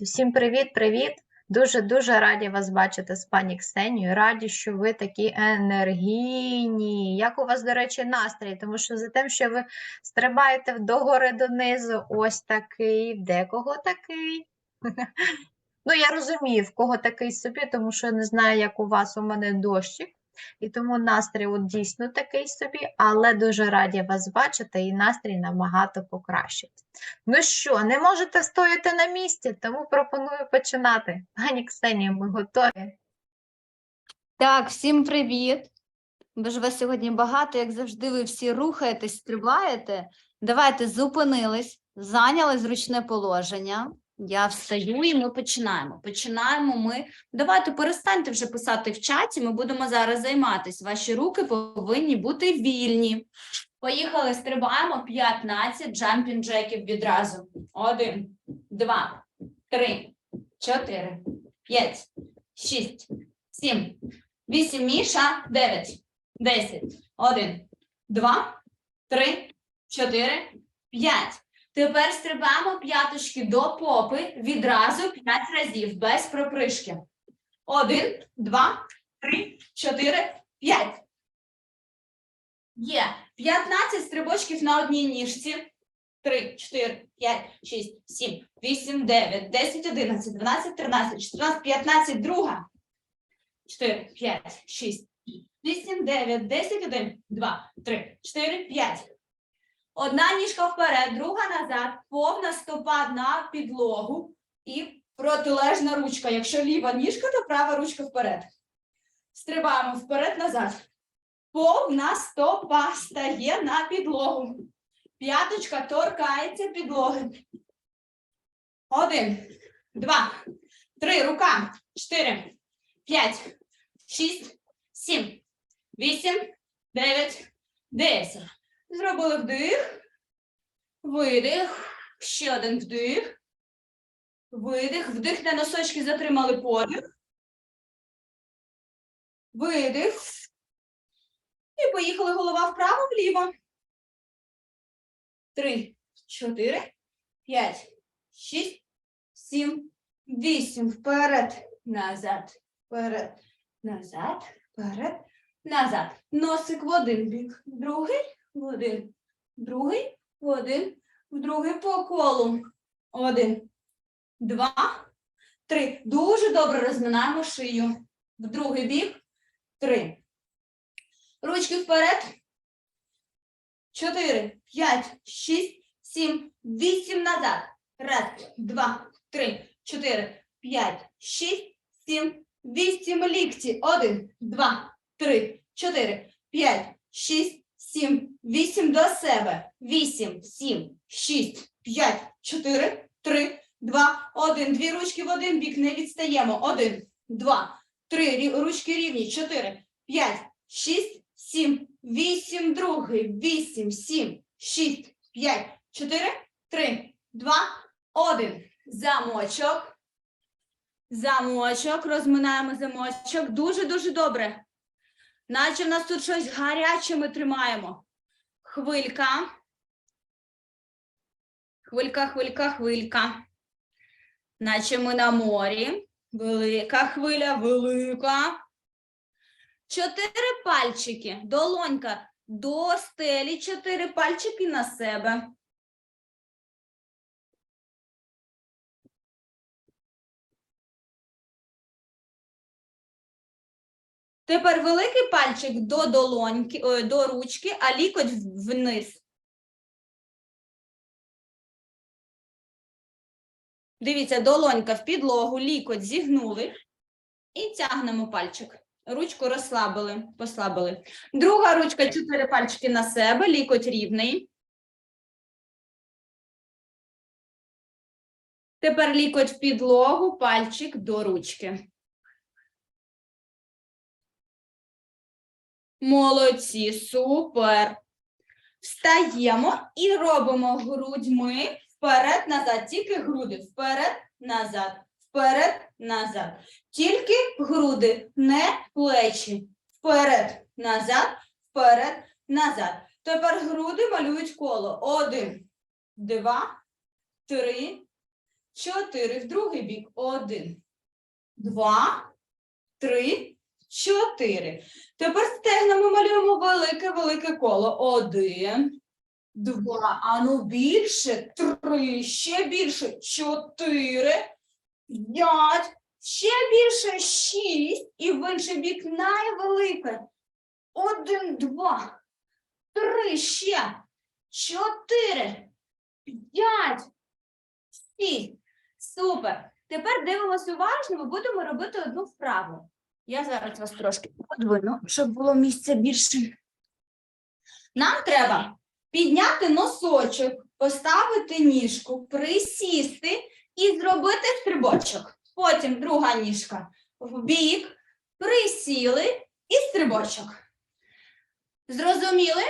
Всім привіт-привіт! Дуже-дуже раді вас бачити з пані Ксенією. Раді, що ви такі енергійні. Як у вас, до речі, настрій? Тому що за тим, що ви стрибаєте догори донизу, ось такий, декого такий. Ну, я розумію, в кого такий собі, тому що не знаю, як у вас, у мене дощик. І тому настрій от дійсно такий собі, але дуже раді вас бачити, і настрій набагато покращить. Ну що, не можете стояти на місці, тому пропоную починати. Пані Ксенія, ми готові. Так, всім привіт. Бо вас сьогодні багато, як завжди, ви всі рухаєтесь, стрибаєте. Давайте зупинились, зайняли зручне положення. Я встаю і ми починаємо. Починаємо ми. Давайте перестаньте вже писати в чаті. Ми будемо зараз займатися. Ваші руки повинні бути вільні. Поїхали, стрибаємо 15 джампінг джеків відразу. Один, два, три, чотири, п'ять, шість, сім, вісім, Міша, дев'ять, десять, один, два, три, чотири, п'ять. Тепер стрибаємо п'яточки до попи відразу п'ять разів, без пропришки. Один, два, три, чотири, п'ять. Є 15 стрибочків на одній ніжці. 3, 4, 5, 6, 7, 8, 9, 10, 11, 12, 13, 14, 15, друга. 4, 5, 6, 8, 9, 10, 1, 2, 3, 4, 5. Одна ніжка вперед, друга назад, повна стопа на підлогу і протилежна ручка. Якщо ліва ніжка, то права ручка вперед. Стрибаємо вперед-назад. Повна стопа стає на підлогу. П'яточка торкається підлоги. Один, два, три, рука, чотири, п'ять, шість, сім, вісім, дев'ять, десять. Зробили вдих, видих, ще один вдих, видих, вдих на носочки затримали подих. Видих. І поїхали голова вправо, вліво. Три, чотири, п'ять, шість, сім, вісім. Вперед, назад, вперед, назад, вперед, назад. Носик в один бік, другий, один, другий, один, другий по колу. Один, два, три. Дуже добре розминаємо шию. В другий бік. Три. Ручки вперед. Чотири, п'ять, шість, сім, вісім назад. Раз, два, три, чотири, п'ять, шість, сім, вісім лікті. Один, два, три, чотири, п'ять, шість, сім, вісім до себе. Вісім, сім, шість, п'ять, чотири, три, два, один. Дві ручки в один бік. Не відстаємо. Один, два, три. Рі- Ручки рівні. Чотири, п'ять, шість, сім, вісім, другий, вісім, сім, шість, п'ять, чотири, три, два, один. Замочок. Замочок. Розминаємо замочок. Дуже-дуже добре. Наче в нас тут щось гаряче ми тримаємо. Хвилька. Хвилька, хвилька, хвилька. Наче ми на морі. Велика хвиля, велика. Чотири пальчики, долонька до стелі, чотири пальчики на себе. Тепер великий пальчик до долоньки, ой, до ручки, а лікоть вниз. Дивіться, долонька в підлогу, лікоть зігнули і тягнемо пальчик. Ручку розслабили, послабили. Друга ручка, чотири пальчики на себе, лікоть рівний. Тепер лікоть в підлогу, пальчик до ручки. Молодці, супер. Встаємо і робимо грудьми вперед-назад. Тільки груди. Вперед-назад. Вперед-назад. Тільки груди, не плечі. Вперед, назад, вперед, назад. Тепер груди малюють коло. Один, два, три, чотири. В другий бік. Один, два, три, чотири. Тепер стегнами малюємо велике-велике коло. Один, два, а ну більше, три, ще більше, чотири, п'ять, ще більше, шість. І в інший бік найвелике. Один, два, три, ще, чотири, п'ять, шість. Супер. Тепер дивимося уважно, ми будемо робити одну вправу. Я зараз вас трошки подвину, щоб було місця більше. Нам треба підняти носочок, поставити ніжку, присісти і зробити стрибочок. Потім друга ніжка в бік, присіли і стрибочок. Зрозуміли?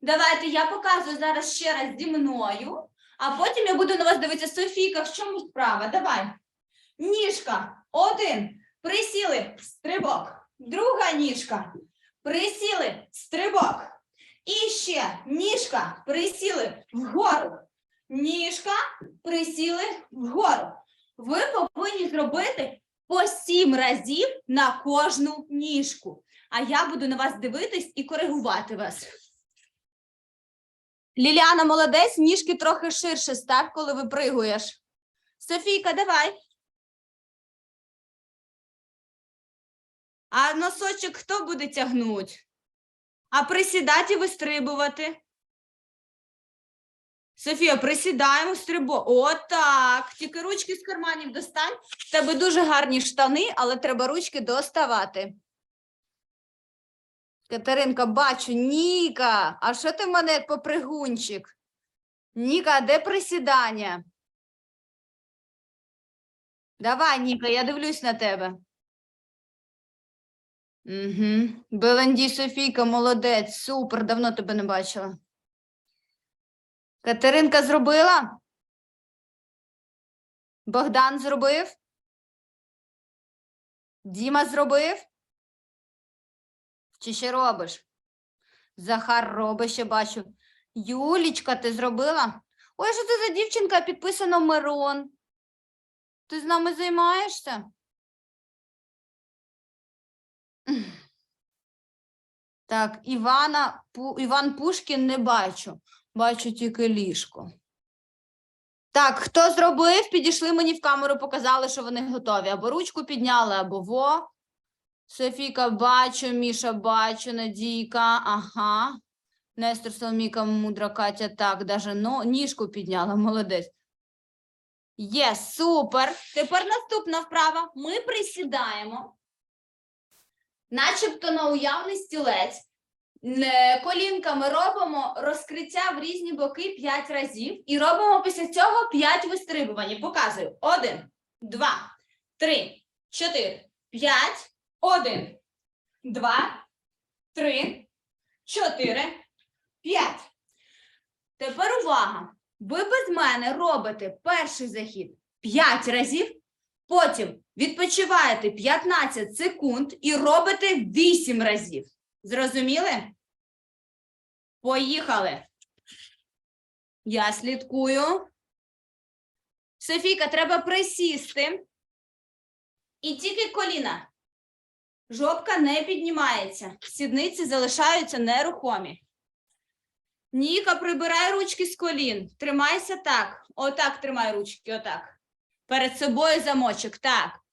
Давайте я показую зараз ще раз зі мною, а потім я буду на вас дивитися. Софійка, в чому справа? Давай. Ніжка. Один. Присіли. Стрибок. Друга ніжка. Присіли. Стрибок. І ще ніжка. Присіли вгору. Ніжка. Присіли вгору. Ви повинні зробити по сім разів на кожну ніжку. А я буду на вас дивитись і коригувати вас. Ліліана молодець, ніжки трохи ширше став, коли випригуєш. Софійка, давай. А носочок хто буде тягнуть? А присідати і вистрибувати? Софія, присідаємо, стрибо. Отак. Тільки ручки з карманів достань. В тебе дуже гарні штани, але треба ручки доставати. Катеринка, бачу, Ніка, а що ти в мене попригунчик? Ніка, а де присідання? Давай, Ніка, я дивлюсь на тебе. Угу. Беленді Софійка, молодець, супер, давно тебе не бачила. Катеринка зробила? Богдан зробив? Діма зробив? Чи ще робиш? Захар робить, ще бачу. Юлічка, ти зробила? Ой, що це за дівчинка підписана Мирон? Ти з нами займаєшся? Так, Івана, Іван Пушкін не бачу. Бачу тільки ліжко. Так, хто зробив? Підійшли мені в камеру, показали, що вони готові. Або ручку підняли, або во. Софійка бачу, Міша бачу, Надійка, ага. Нестор Соломіка, мудра Катя, так, даже ну, ніжку підняла, молодець. Є, супер. Тепер наступна вправа. Ми присідаємо, начебто на уявний стілець. Колінками робимо розкриття в різні боки 5 разів і робимо після цього 5 вистрибувань. Показую. Один, два, три, чотири, п'ять. Один, два, три, чотири, п'ять. Тепер увага. Ви без мене робите перший захід 5 разів, потім відпочиваєте 15 секунд і робите 8 разів. Зрозуміли? Поїхали. Я слідкую. Софійка, треба присісти. І тільки коліна. Жопка не піднімається. Сідниці залишаються нерухомі. Ніка, прибирай ручки з колін. Тримайся так. Отак тримай ручки, отак. Перед собою замочок. Так.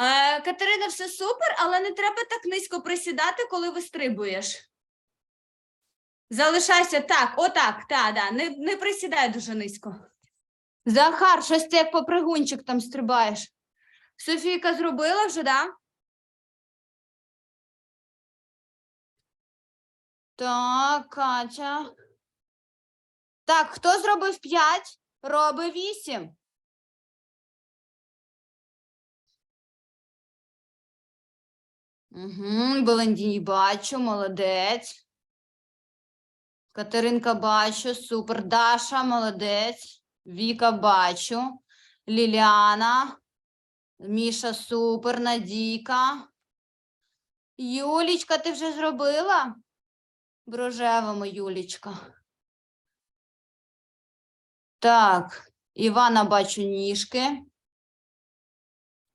Е, Катерина, все супер, але не треба так низько присідати, коли вистрибуєш. Залишайся так, отак, та, да. Не, не присідай дуже низько. Захар, щось ти як попригунчик там стрибаєш. Софійка зробила вже, да? Так, Катя. Так, хто зробив 5? Роби 8. Угу, Белендій бачу, молодець. Катеринка бачу, супер. Даша, молодець. Віка бачу. Ліліана. Міша, супер. Надійка. Юлічка, ти вже зробила? В рожевому, Юлічка. Так. Івана бачу ніжки.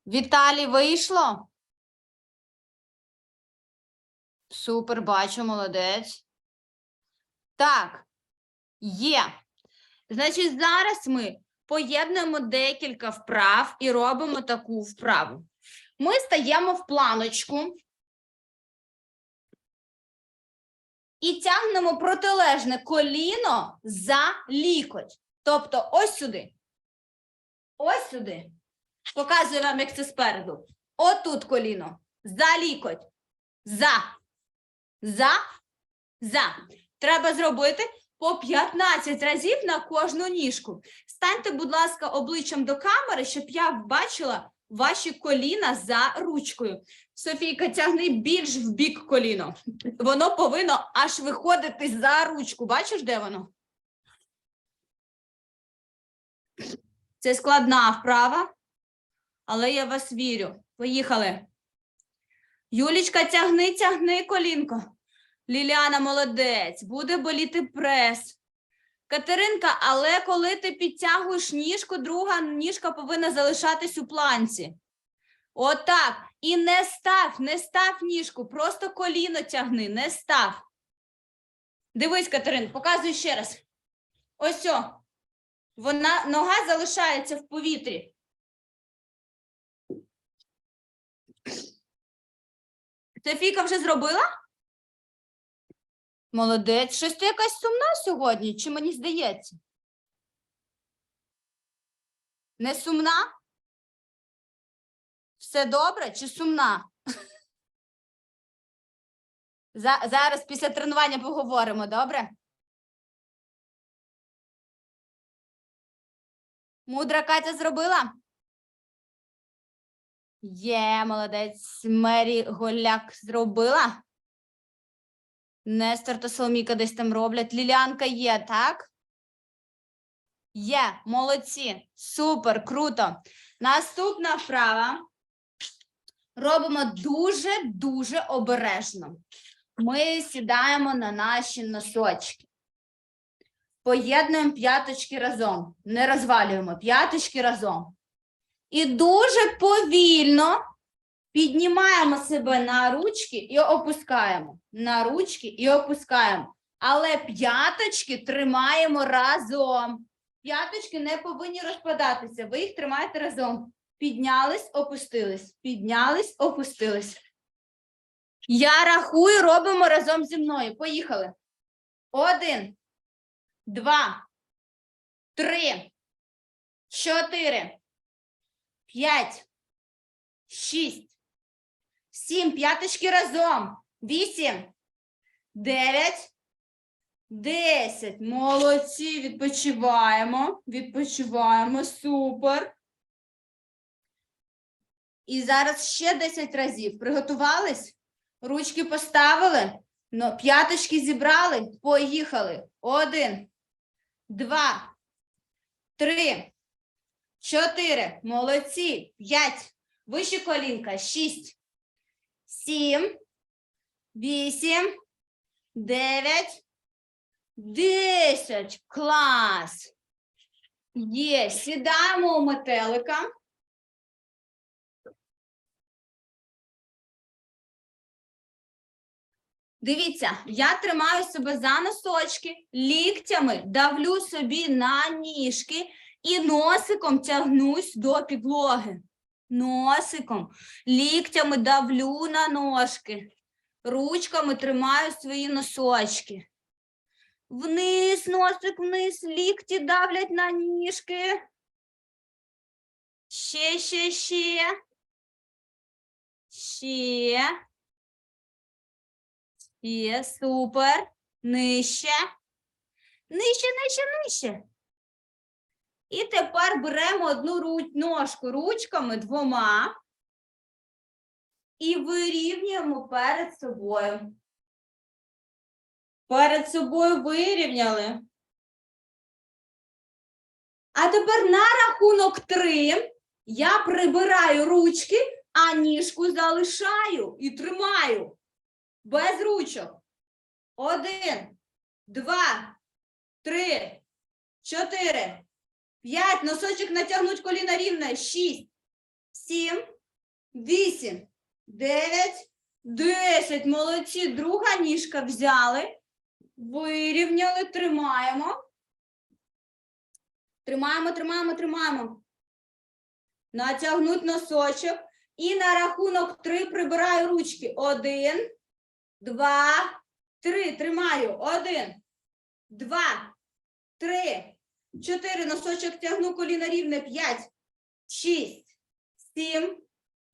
Віталій вийшло? Супер, бачу, молодець. Так, є. Значить, зараз ми поєднуємо декілька вправ і робимо таку вправу. Ми стаємо в планочку і тягнемо протилежне коліно за лікоть. Тобто ось сюди. Ось сюди. Показую вам, як це спереду. Отут коліно. За лікоть. За. За. За. Треба зробити по 15 разів на кожну ніжку. Станьте, будь ласка, обличчям до камери, щоб я бачила ваші коліна за ручкою. Софійка, тягни більш в бік коліно. Воно повинно аж виходити за ручку. Бачиш, де воно? Це складна вправа, але я вас вірю. Поїхали. Юлічка, тягни, тягни колінко. Ліляна молодець, буде боліти прес. Катеринка, але коли ти підтягуєш ніжку, друга ніжка повинна залишатись у планці. Отак. І не став, не став ніжку, просто коліно тягни, не став. Дивись, Катерин, показуй ще раз. Ось о. Вона нога залишається в повітрі. Софійка вже зробила? Молодець. Щось ти якась сумна сьогодні, чи мені здається? Не сумна? Все добре чи сумна? Зараз після тренування поговоримо, добре? Мудра Катя зробила? Є, молодець. Мері Голяк зробила? Нестор та Соломіка десь там роблять. Лілянка є, так? Є, молодці. Супер, круто. Наступна вправа. Робимо дуже-дуже обережно. Ми сідаємо на наші носочки. Поєднуємо п'яточки разом. Не розвалюємо п'яточки разом. І дуже повільно піднімаємо себе на ручки і опускаємо. На ручки і опускаємо. Але п'яточки тримаємо разом. П'яточки не повинні розпадатися. Ви їх тримаєте разом. Піднялись, опустились. Піднялись, опустились. Я рахую, робимо разом зі мною. Поїхали. Один, два, три, чотири, п'ять, шість, сім. П'яточки разом. Вісім, дев'ять, десять. Молодці. Відпочиваємо. Відпочиваємо. Супер. І зараз ще 10 разів. Приготувались? Ручки поставили? Ну, п'яточки зібрали? Поїхали. Один, два, три, чотири. Молодці. П'ять. Вище колінка. Шість, сім, вісім, дев'ять, десять. Клас. Є. Сідаємо у метелика. Дивіться, я тримаю себе за носочки, ліктями давлю собі на ніжки і носиком тягнусь до підлоги. Носиком, ліктями давлю на ножки, ручками тримаю свої носочки. Вниз, носик вниз, лікті давлять на ніжки. Ще, ще, ще. Ще. Є, супер. Нижче. Нижче, нижче, нижче. І тепер беремо одну ножку ручками двома і вирівнюємо перед собою. Перед собою вирівняли. А тепер на рахунок три я прибираю ручки, а ніжку залишаю і тримаю. Без ручок. Один, два, три, чотири, П'ять. Носочок натягнуть коліна рівне. Шість, сім, вісім, дев'ять, десять. Молодці. Друга ніжка взяли. Вирівняли, тримаємо. Тримаємо, тримаємо, тримаємо. Натягнуть носочок. І на рахунок три прибираю ручки. Один, два, три. Тримаю. Один, два, три, чотири. Носочок тягну коліна рівне. П'ять, шість, сім,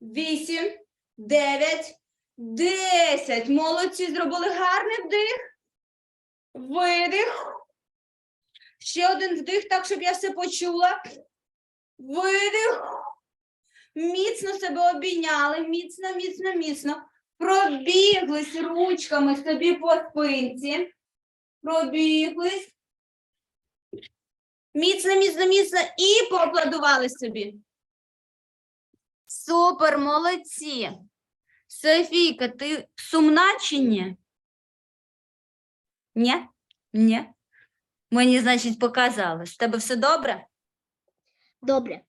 вісім, дев'ять, десять. Молодці. Зробили гарний вдих. Видих. Ще один вдих, так, щоб я все почула. Видих. Міцно себе обійняли, міцно, міцно, міцно. Пробіглись ручками собі по спинці. Пробіглись. Міцно, міцно, міцно і поаплодували собі. Супер, молодці. Софійка, ти сумна чи ні? Ні? Ні. Мені, значить, показали. З тебе все добре? Добре.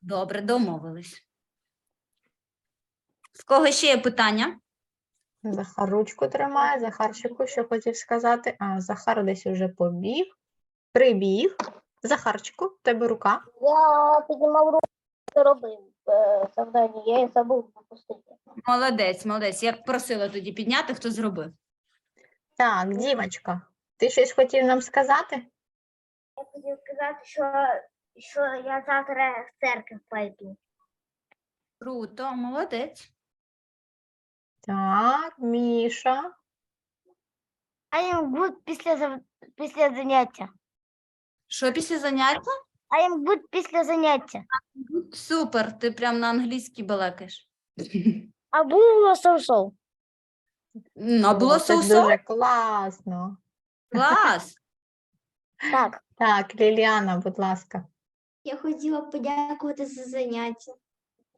Добре, домовились. В кого ще є питання? Захар ручку тримає, Захарчику, що хотів сказати. А, Захар десь уже побіг. Прибіг. Захарчику, в тебе рука. Я піднімав руку, робив е, завдання, я їх забув запустити. Молодець, молодець. Я просила тоді підняти, хто зробив. Так, Дімочка, ти щось хотів нам сказати? Я хотів сказати, що, що я завтра в церкву пойду. Круто, молодець. Так, Міша. А їм будуть після, зав- після заняття. Що після заняття? А їм будуть після заняття. Супер, ти прям на англійській балакаєш. А було соусов. А було це соусо? дуже класно. Клас. Так. Так, Ліліана, будь ласка. Я хотіла подякувати за заняття.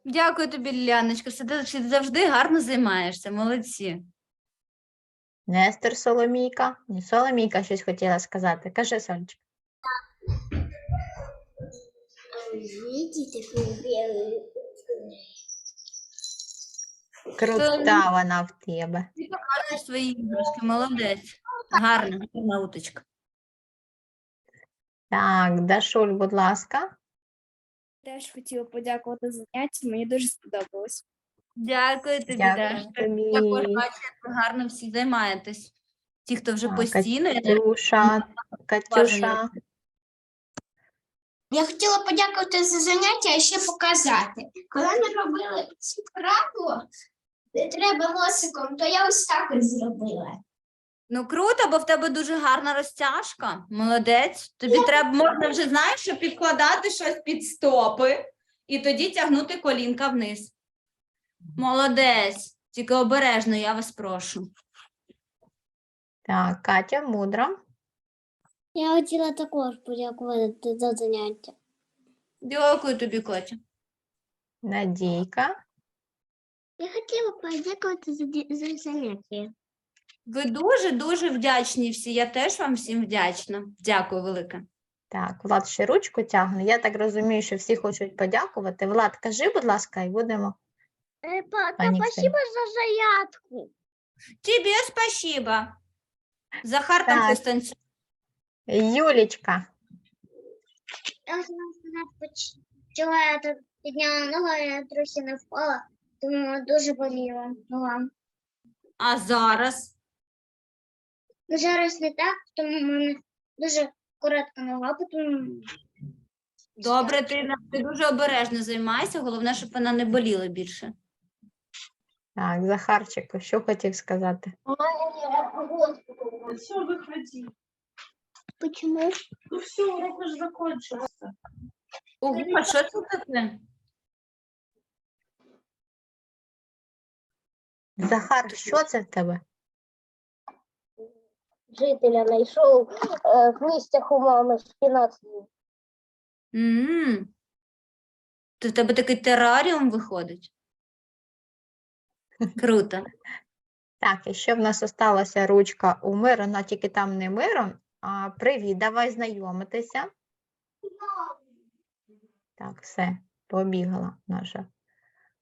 Дякую тобі, Ліляночка. Все ти ти завжди гарно займаєшся. Молодці. Нестер Соломійка. Соломійка щось хотіла сказати. Кажи, Сонечка. Крута вона в тебе. Ти покажеш свої іграшки, молодець. Гарна, гарна уточка. Так, Дашуль, будь ласка. Теж хотіла подякувати за заняття, мені дуже сподобалось. Дякую тобі, Дякую Дашка. тобі. Я бачу, як ви гарно всі займаєтесь. Ті, хто вже Так, постійно, я Катюша, Катюша. Я хотіла подякувати за заняття і ще показати. Коли ми робили цю вправу, де треба носиком, то я ось так ось зробила. Ну круто, бо в тебе дуже гарна розтяжка. Молодець. Тобі треба можна вже знаєш, що підкладати щось під стопи і тоді тягнути колінка вниз. Молодець. Тільки обережно, я вас прошу. Так, Катя, мудра. Я хотіла також подякувати за заняття. Дякую тобі, Котя. Надійка. Я хотіла подякувати за, за заняття. Ви дуже дуже вдячні всі. Я теж вам всім вдячна. Дякую велике. Так, Влад ще ручку тягне. Я так розумію, що всі хочуть подякувати. Влад, кажи, будь ласка, і будемо. Е, Пані спасибо за зарядку. Тебе спасибо. Захар там Так. щось танцює. Юлічка. Я сказати, тут підняла ногу, я трохи не впала, тому дуже боліла нога. А зараз Ну, зараз не так, тому в мене дуже коротка нога, тому добре, ти, ти дуже обережно займайся. Головне, щоб вона не боліла більше. Так, Захарчику, що хотів сказати? у мене госпіталь. Почему? Ну все, урок уже закончился. Ого, а що це таке? Захар, що це в тебе? Жителя знайшов е, в місцях у мами шпінат. з'їв. м То в тебе такий тераріум виходить? Круто. Так, і ще в нас осталася ручка у Мирона, тільки там не Мирон. А, привіт, давай знайомитися. Так, все, побігала наша.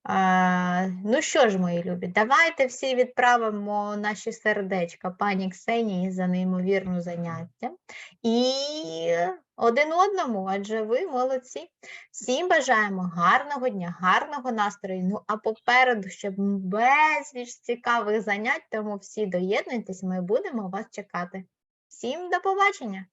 А, ну що ж, мої любі, давайте всі відправимо наші сердечка пані Ксенії за неймовірну заняття. І один одному, адже ви молодці. Всім бажаємо гарного дня, гарного настрою. Ну а попереду ще безліч цікавих занять, тому всі доєднуйтесь, ми будемо вас чекати. Всім до побачення!